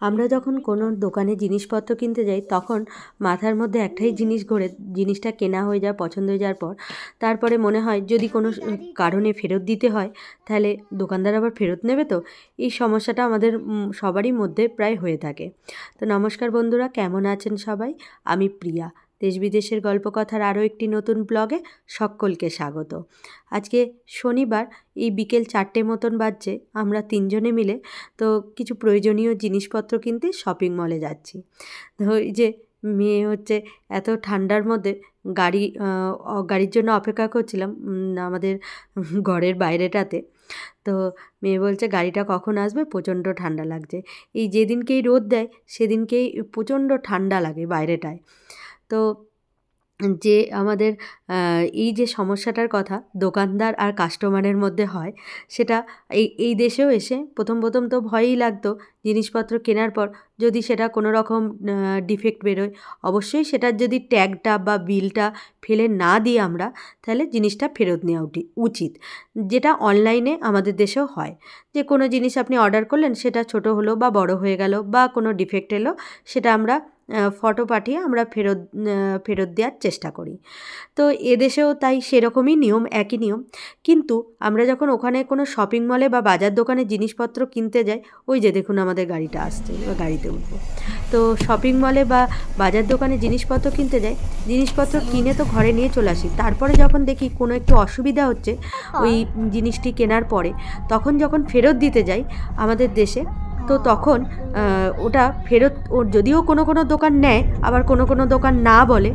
আমরা যখন কোনো দোকানে জিনিসপত্র কিনতে যাই, তখন মাথার মধ্যে একটাই জিনিস ঘোরে, জিনিসটা কেনা হয়ে যায় পছন্দ হয়ে যাওয়ার পর। তারপরে মনে হয় যদি কোনো কারণে ফেরত দিতে হয়, তাহলে দোকানদার আবার ফেরত নেবে তো? এই সমস্যাটা আমাদের সবারই মধ্যে প্রায় হয়ে থাকে। তো নমস্কার বন্ধুরা, কেমন আছেন সবাই? আমি প্রিয়া। দেশ বিদেশের গল্পকথার আরও একটি নতুন ব্লগে সকলকে স্বাগত। আজকে শনিবার, এই বিকেল চারটে মতন বাজছে, আমরা তিনজনে মিলে, তো কিছু প্রয়োজনীয় জিনিসপত্র কিনতে শপিং মলে যাচ্ছি। তো যে মেয়ে হচ্ছে, এত ঠান্ডার মধ্যে গাড়ি গাড়ির জন্য অপেক্ষা করছিলাম আমাদের ঘরের বাইরেটাতে। তো মেয়ে বলছে, গাড়িটা কখন আসবে? প্রচণ্ড ঠান্ডা লাগছে। এই যেদিনকেই রোদ দেয়, সেদিনকেই প্রচণ্ড ঠান্ডা লাগে বাইরেটায়। তো যে আমাদের এই যে সমস্যাটার কথা দোকানদার আর কাস্টমারের মধ্যে হয়, সেটা এই এই দেশেও এসে প্রথম প্রথম তো ভয়ই লাগতো জিনিসপত্র কেনার পর যদি সেটা কোনো রকম ডিফেক্ট বেরোয়। অবশ্যই সেটার যদি ট্যাগটা বা বিলটা ফেলে না দিই আমরা, তাহলে জিনিসটা ফেরত নেওয়া উঠি- উচিত। যেটা অনলাইনে আমাদের দেশেও হয়। যে কোনো জিনিস আপনি অর্ডার করলেন, সেটা ছোট হলো বা বড় হয়ে গেল বা কোনো ডিফেক্ট এলো, সেটা আমরা ফটো পাঠিয়ে আমরা ফেরত ফেরত দেওয়ার চেষ্টা করি। তো এদেশেও তাই সেরকমই নিয়ম, একই নিয়ম। কিন্তু আমরা যখন ওখানে কোনো শপিং মলে বা বাজার দোকানে জিনিসপত্র কিনতে যাই, ওই যে দেখুন আমাদের গাড়িটা আসছে বা গাড়িতে উঠবো। তো শপিং মলে বা বাজার দোকানে জিনিসপত্র কিনতে যাই, জিনিসপত্র কিনে তো ঘরে নিয়ে চলে আসি। তারপরে যখন দেখি কোনো একটু অসুবিধা হচ্ছে, ওই জিনিসটি কেনার পরে, তখন যখন ফেরত দিতে যাই, আমাদের দেশে তো তখন ওটা ফেরত, ওর যদিও কোনো কোনো দোকান নেয়, আবার কোনো কোনো দোকান না বলে,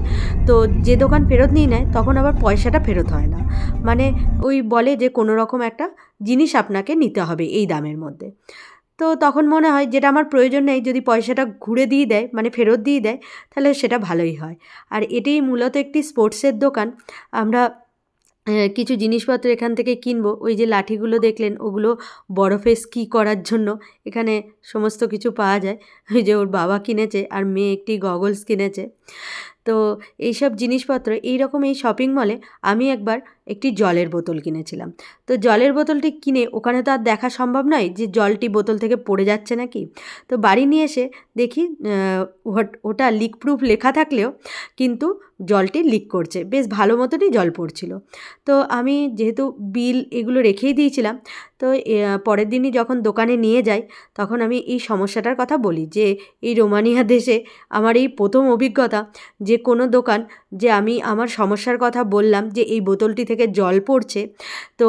তো যে দোকান ফেরত নিয়ে নেয়, তখন আবার পয়সাটা ফেরত হয় না। মানে ওই বলে যে কোনো রকম একটা জিনিস আপনাকে নিতে হবে এই দামের মধ্যে। তো তখন মনে হয়, যেটা আমার প্রয়োজন নেই, যদি পয়সাটা ঘুরে দিয়ে দেয় মানে ফেরত দিয়ে দেয়, তাহলে সেটা ভালোই হয়। আর এটাই মূলত একটি স্পোর্টসের দোকান। আমরা কিছু জিনিসপত্র এখান থেকে কিনবো। ওই যে লাঠিগুলো দেখলেন, ওগুলো বরফে স্কি করার জন্য। এখানে সমস্ত কিছু পাওয়া যায়। ওই যে ওর বাবা কিনেছে আর মেয়ে একটি গগলস কিনেছে। তো এইসব জিনিসপত্র এই রকম এই শপিং মলে আমি একবার একটি জলের বোতল কিনেছিলাম। তো জলের বোতলটি কিনে ওখানে তো আর দেখা সম্ভব নয় যে জলটি বোতল থেকে পড়ে যাচ্ছে নাকি। তো বাড়ি নিয়ে এসে দেখি ওটা লিক প্রুফ লেখা থাকলেও কিন্তু জলটি লিক করছে। বেশ ভালো মতনই জল পড়ছিল। তো আমি যেহেতু বিল এগুলো রেখেই দিয়েছিলাম, তো পরের দিনই যখন দোকানে নিয়ে যাই, তখন আমি এই সমস্যাটার কথা বলি যে, এই রোমানিয়া দেশে আমার এই প্রথম অভিজ্ঞতা যে কোনো দোকান যে আমি আমার সমস্যার কথা বললাম যে এই বোতলটি থেকে জল পড়ছে। তো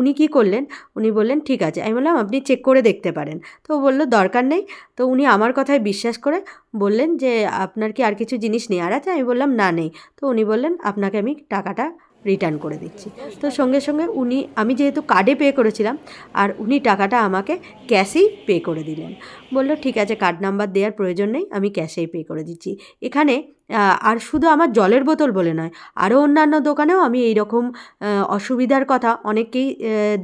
উনি কি করলেন? উনি বললেন, ঠিক আছে। আমি বললাম, আপনি চেক করে দেখতে পারেন। তো বলল, দরকার নেই। তো উনি আমার কথায় বিশ্বাস করে বললেন যে, আপনার কি আর কিছু জিনিস নেওয়ার আছে? আমি বললাম, না নেই। তো উনি বললেন, আপনাকে আমি টাকাটা রিটার্ন করে দিচ্ছি। তো সঙ্গে সঙ্গে উনি, আমি যেহেতু কার্ডে পে করেছিলাম, আর উনি টাকাটা আমাকে ক্যাশেই পে করে দিলেন। বলল, ঠিক আছে কার্ড নাম্বার দেওয়ার প্রয়োজন নেই, আমি ক্যাশেই পে করে দিচ্ছি। এখানে আর শুধু আমার জলের বোতল বলে নয় আরও অন্যান্য দোকানেও আমি এই রকম অসুবিধার কথা অনেককেই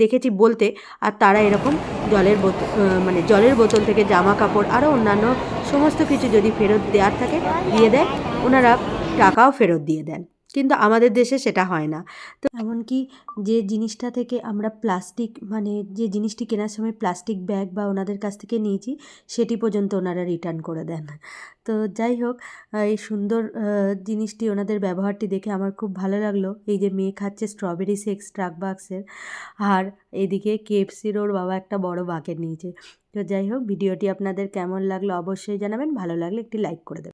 দেখেছি বলতে, আর তারা এরকম জলের বোতল মানে জলের বোতল থেকে জামা কাপড় আরও অন্যান্য সমস্ত কিছু যদি ফেরত দেওয়ার থাকে, দিয়ে দেয়, ওনারা টাকাও ফেরত দিয়ে দেন। কিন্তু আমাদের দেশে সেটা হয় না। তো এমনকি যে জিনিসটা থেকে আমরা প্লাস্টিক মানে যে জিনিসটি কেনার সময় প্লাস্টিক ব্যাগ বা ওনাদের কাছ থেকে নিয়েছি, সেটি পর্যন্ত ওনারা রিটার্ন করে দেন। তো যাই হোক এই সুন্দর জিনিসটি ওনাদের ব্যবহারটি দেখে আমার খুব ভালো লাগল। এই যে মেয়ে খাচ্ছে স্ট্রবেরি শেক স্ট্রাক বাক্সের আর এদিকে কেএফসির ওর বাবা একটা বড় বাকেট নিয়েছে। তো যাই হোক, ভিডিওটি আপনাদের কেমন লাগল অবশ্যই জানাবেন। ভালো লাগলে একটি লাইক করে দেবেন।